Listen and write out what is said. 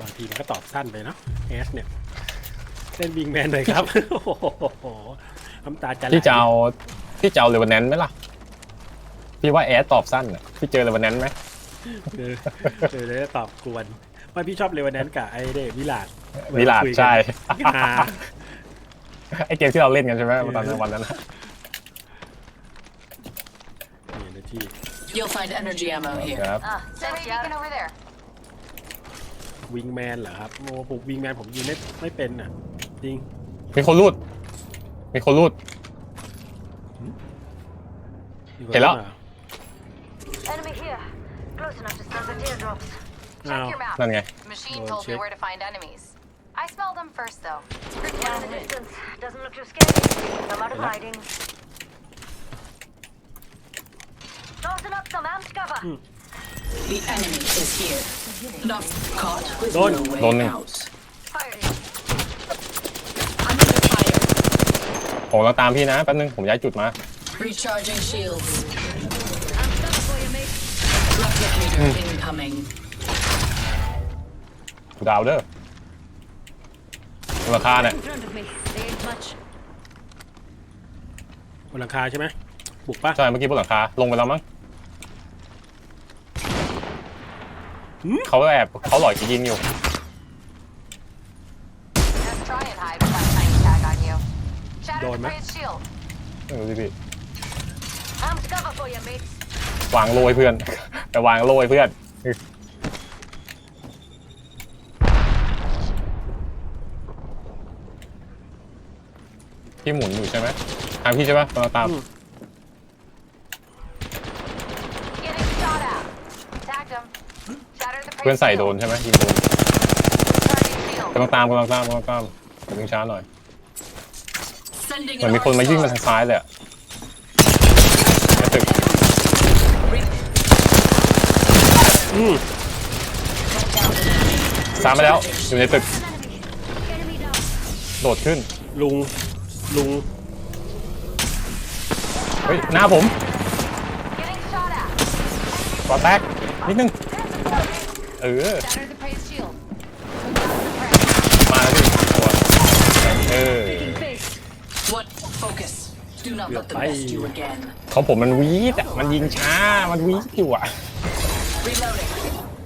บางทีมันก็ตอบสั้นไปเนาะแอสเนี่ยเล่นบิงแมนเลยครับ โอ้โหน้ำตาจะไหลพี่จะเอาพี่จะเอาเลเวนแนนไหมล่ะ พี่ว่าแอดตอบสั้นอะพี่เจอเลเวนแนนไหมเออเออเลยตอบกวนว่าพี่ชอบเลวันนั้นกับไอ้เดวิลาดวิลาดใช่อ่าไอเกมที่เราเล่นกันใช่ไหมตอนนั้นวันนั้นอะเนี่ยนะที่ You'll find energy ammo ค here. รับ Ah, sentry beacon over there. วิงแมนเหรอครับโอ้ผมวิงแมนผมยิงไม่ไม่เป็นอะ จริง มีคนรูด มีคนรูดมีคเห็นแล้วข้ามา Enemy here. Close enough to stun the teardrops. อ้าว Check your map. นั่นไง Machine Go told me check. where to find enemies. I smelled them first, though. One in the distance. Doesn't look too scary. I'm out of Yeah. hiding. Tossing up some amped cover. The enemy is here. Not caught with Don't. no way Don't. out. Fired. Under fire. ผมเราตามพี่นะแป๊บนึงผมย้ายจุดมา Recharging shields. Amped cover for you, mate. Replicator incoming. กูดาวเด้อมูลค่าเนี่ย In front of me. They ain't much. บนหลังคาใช่ไหมบุกปะใช่เมื่อกี้บนหลังคาลงไปแล้วมั้ง หืม เขาแอบเขาหลอยจะยิงอยู่ Just try and hide with that tiny tag on you. Shatter Don't, the man. praise shield. ไม่รู้สิพี่ Amped cover for you, mate. วางโรยเพื่อนแต่วางโรยเพื่อน พี่หมุนอยู่ใช่ไหมทางพี่ใช่ปะเราตาม อืม Getting shot at. Tagged him. Shatter the เพื่อน praise ใส่โด shield. นใช่ไหมยิงโดน Charging shield. กำลังตามกำลังตามกำลังตามอย่าเพิ่งช้าหน่อย Sending เหมือน an มีคนมา arc ยิงมา storm. ทางซ้ายเลยอะในตึกอืมสามมาแล้วอยู่ในตึก Enemy down. โดดขึ้น ลุง ลุง เฮ้ย หน้าผม Getting shot at. กอแตกนิดนึง เออ Shatter the praise shield. มาแล้วพี่ตัวเออ Face. What? Focus. Do not let them Bye. best you again. ของผมมันวีดอะมันยิงช้า มันวีดอยู่อะ Reloading.